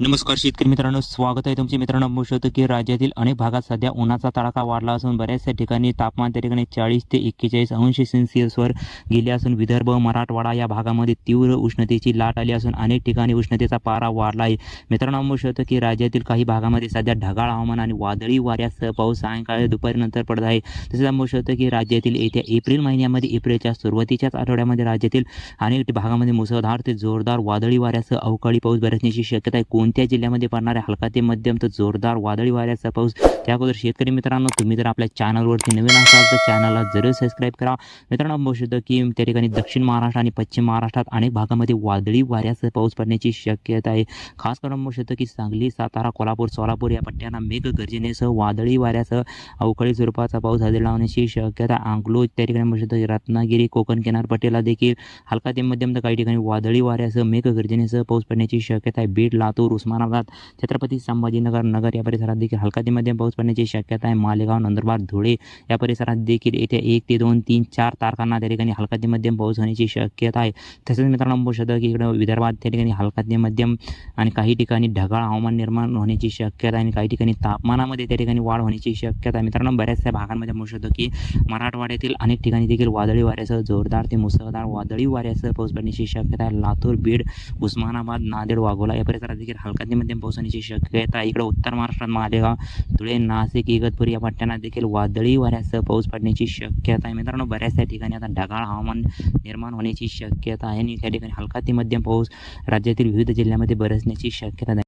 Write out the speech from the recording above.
नमस्कार शेतकरी मित्रांनो स्वागत आहे तुमचे मित्रांनो म्हणू शकतो की राज्यातील अनेक भागात सध्या उन्हाचा तडाखा वाढला असून बऱ्याचशा ठिकाणी तापमान त्या ठिकाणी चाळीस ते एक्केचाळीस अंश सेल्सिअसवर गेले असून विदर्भ मराठवाडा या भागामध्ये तीव्र उष्णतेची लाट आली असून अनेक ठिकाणी उष्णतेचा पारा वाढला आहे. मित्रांनो म्हणू शकतो की राज्यातील काही भागामध्ये सध्या ढगाळ हवामान आणि वादळी वाऱ्यासह पाऊस सायंकाळी दुपारीनंतर पडत आहे. तसेच म्हणू शकतो की राज्यातील येत्या एप्रिल महिन्यामध्ये एप्रिलच्या सुरुवातीच्याच आठवड्यामध्ये राज्यातील अनेक भागामध्ये मुसळधार ते जोरदार वादळी वाऱ्यासह अवकाळी पाऊस बरसण्याची शक्यता आहे. कोणत्या जिल्ह्यामध्ये पडणाऱ्या हलका ते मध्यम तर जोरदार वादळी वाऱ्याचा पाऊस. त्या अगोदर शेतकरी मित्रांनो तुम्ही जर आपल्या चॅनलवरती नवीन असाल तर चॅनलला जरूर सबस्क्राईब करा. मित्रांनो बघू शकतो की त्या ठिकाणी दक्षिण महाराष्ट्र आणि पश्चिम महाराष्ट्रात अनेक भागामध्ये वादळी वाऱ्यासह पाऊस पडण्याची शक्यता आहे. खास करून बघू शकतो की सांगली सातारा कोल्हापूर सोलापूर या पट्ट्यांना मेघगर्जनेसह वादळी वाऱ्यासह अवकाळी स्वरूपाचा पाऊस हजेरी लावण्याची शक्यता अंकलोज त्या ठिकाणी बघू शकतो रत्नागिरी कोकण किनारपट्टीला देखील हलका ते मध्यम तर काही ठिकाणी वादळी वाऱ्यासह मेघगर्जनेसह पाऊस पडण्याची शक्यता आहे. बीड लातूर उस्मानाबाद छत्रपती संभाजीनगर नगर या परिसरात देखील हलका ते मध्यम पाऊस पडण्याची शक्यता आहे. मालेगाव नंदुरबार धुळे या परिसरात देखील येत्या एक ते दोन तीन चार तारखांना त्या ठिकाणी हलका ते मध्यम पाऊस होण्याची शक्यता आहे. तसेच मित्रांनो बघू शकतो की इकडं विदर्भात त्या ठिकाणी हलका ते मध्यम आणि काही ठिकाणी ढगाळ हवामान निर्माण होण्याची शक्यता आहे आणि काही ठिकाणी तापमानामध्ये त्या ठिकाणी वाढ होण्याची शक्यता आहे. मित्रांनो बऱ्याचशा भागांमध्ये म्हणू शकतो की मराठवाड्यातील अनेक ठिकाणी देखील वादळी वाऱ्यासह जोरदार ते मुसळधार वादळी वाऱ्यासह पाऊस पडण्याची शक्यता आहे. लातूर बीड उस्मानाबाद नांदेड वाघोला या परिसरात देखील हलका ते मध्यम पाऊस होण्याची शक्यता इकडं इकडे उत्तर महाराष्ट्रात मालेगाव धुळे नाशिक इगतपुरी या पट्ट्यांना देखील वादळी वाऱ्यासह पाऊस पडण्याची शक्यता आहे. मित्रांनो बऱ्याचशा ठिकाणी आता ढगाळ हवामान निर्माण होण्याची शक्यता आहे आणि त्या ठिकाणी हलका ते मध्यम पाऊस राज्यातील विविध जिल्ह्यामध्ये बरसण्याची शक्यता आहे.